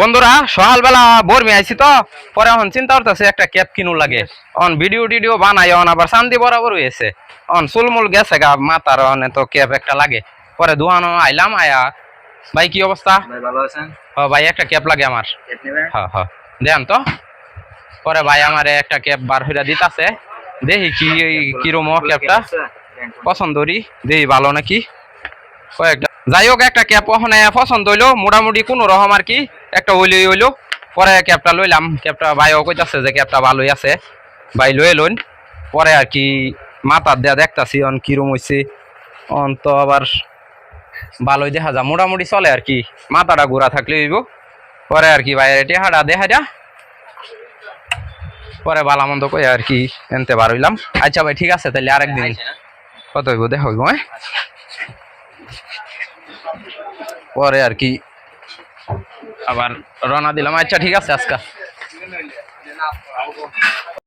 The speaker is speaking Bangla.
বন্ধুরা সকালবেলা বর্মি আইছি তো পরে এখন চিন্তা করতেছে একটা ক্যাব কিনু লাগে। অন ভিডিও টিডিও বানাই অন আবার শান্তি বরাবর হয়েছে। অন চুলমুল গেছে গা মাতার অনে তো ক্যাব একটা লাগে। পরে দোয়ানো আইলাম আয়া ভাই কি অবস্থা? ভাই ভালো আছেন? হ ভাই একটা ক্যাব লাগে আমার। হ্যাঁ হ্যাঁ দেন তো। পরে ভাই আমার একটা ক্যাব বার হইরা দিতাছে। দেখি কি কিরম ক্যাবটা পছন্দ করি দেখি ভালো নাকি? কয়েকটা যাই হোক একটা ক্যাব ওখানে পছন্দ হইল। মোটামুটি কোনো রকম আর কি। একটা হইলই হইল পরে ক্যাপটা লইলাম। ক্যাপটা ভাইও কইতাছে যে ক্যাপটা ভালোই আছে। ভাই লই লইন পরে আর কি মাথার দেয়া দেখতাছি অন কিরম হইছে অন তো আবার ভালোই দেখা যা মোটামুটি চলে আর কি মাথাটা ঘোরা থাকলে হইব। পরে আর কি ভাই টেহাটা দেখা যা পরে ভালো মন্দ কই আর কি এনতে বার হইলাম। আচ্ছা ভাই ঠিক আছে তাহলে আরেকদিন কত হইব দেখা হইব হ্যাঁ? পরে আর কি আবার রওনা দিলাম। আচ্ছা ঠিক আছে আজকা